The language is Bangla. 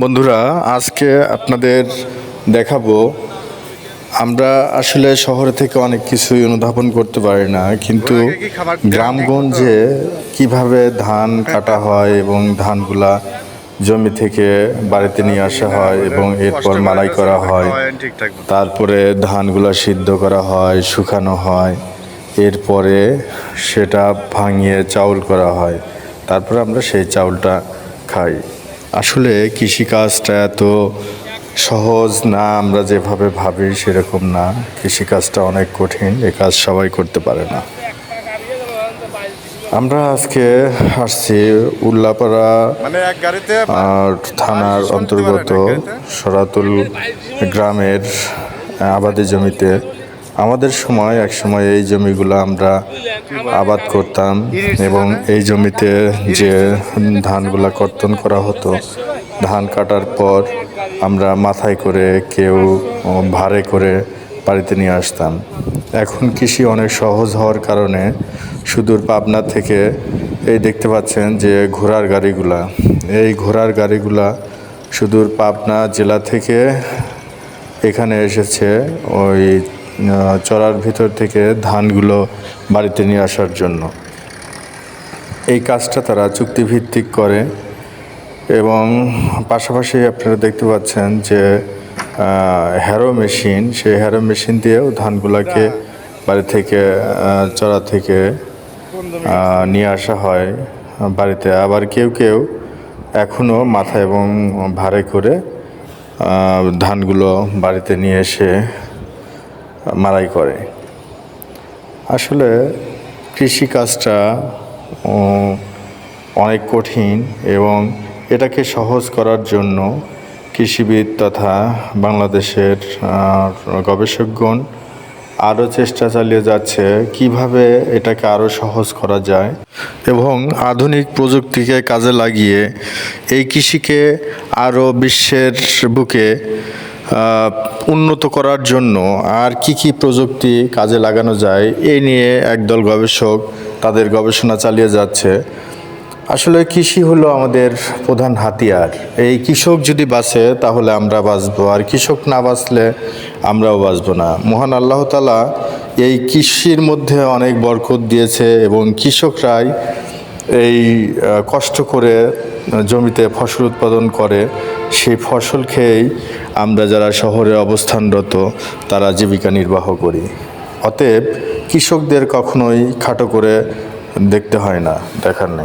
বন্ধুরা আজকে আপনাদের দেখাবো আমরা আসলে শহর থেকে অনেক কিছুই অনুধাবন করতে পারি না কিন্তু গ্রামগঞ্জে কীভাবে ধান কাটা হয় এবং ধানগুলা জমি থেকে বাড়িতে নিয়ে আসা হয় এবং এরপর মালাই করা হয় তারপরে ধানগুলা সিদ্ধ করা হয় শুকানো হয় এরপরে সেটা ভাঙিয়ে চাউল করা হয় তারপরে আমরা সেই চাউলটা খাই। আসলে কৃষিকাজটা এত সহজ না আমরা যেভাবে ভাবি সেরকম না। কৃষিকাজটা অনেক কঠিন এ কাজ সবাই করতে পারে না। আমরা আজকে আসছি উল্লাপাড়া মানে আর থানার অন্তর্গত সরাতুল গ্রামের আবাদি জমিতে। আমাদের সময়, এক সময় এই জমিগুলো আমরা আবাদ করতাম এবং এই জমিতে যে ধানগুলা কর্তন করা হতো, ধান কাটার পর আমরা মাথায় করে কেউ ভারে করে বাড়িতে নিয়ে আসতাম। এখন কৃষি অনেক সহজ হওয়ার কারণে সুদূর পাবনা থেকে এই দেখতে পাচ্ছেন যে ঘোড়ার গাড়িগুলা। এই ঘোড়ার গাড়িগুলা সুদূর পাবনা জেলা থেকে এখানে এসেছে ওই চড়ার ভিতর থেকে ধানগুলো বাড়িতে নিয়ে আসার জন্য। এই কাজটা তারা চুক্তিভিত্তিক করে এবং পাশাপাশি আপনারা দেখতে পাচ্ছেন যে হ্যারো মেশিন, সেই হ্যারো মেশিন দিয়েও ধানগুলোকে বাড়ি থেকে চড়া থেকে নিয়ে আসা হয় বাড়িতে। আবার কেউ কেউ এখনও মাথা এবং ভারে করে ধানগুলো বাড়িতে নিয়ে এসে মারাই করে। আসলে কৃষিকাজটা অনেক কঠিন এবং এটাকে সহজ করার জন্য কৃষিবিদ তথা বাংলাদেশের গবেষকগণ আরও চেষ্টা চালিয়ে যাচ্ছে কীভাবে এটাকে আরও সহজ করা যায় এবং আধুনিক প্রযুক্তিকে কাজে লাগিয়ে এই কৃষিকে আরও বিশ্বের বুকে উন্নত করার জন্য আর কি কি প্রযুক্তি কাজে লাগানো যায় এই নিয়ে একদল গবেষক তাদের গবেষণা চালিয়ে যাচ্ছে। আসলে কৃষি হলো আমাদের প্রধান হাতিয়ার। এই কৃষক যদি বাঁচে, তাহলে আমরা বাঁচবো। আর কৃষক না বাঁচলে আমরাও বাঁচব না। মহান আল্লাহ তালা এই কৃষির মধ্যে অনেক বরকত দিয়েছে এবং কৃষকরাই এই কষ্ট করে জমিতে ফসল উৎপাদন করে, সেই ফসল খেয়েই আমরা যারা শহরে অবস্থানরত, তারা জীবিকা নির্বাহ করি। অতএব কৃষকদের কখনোই খাটো করে দেখতে হয় না, দেখার নেই।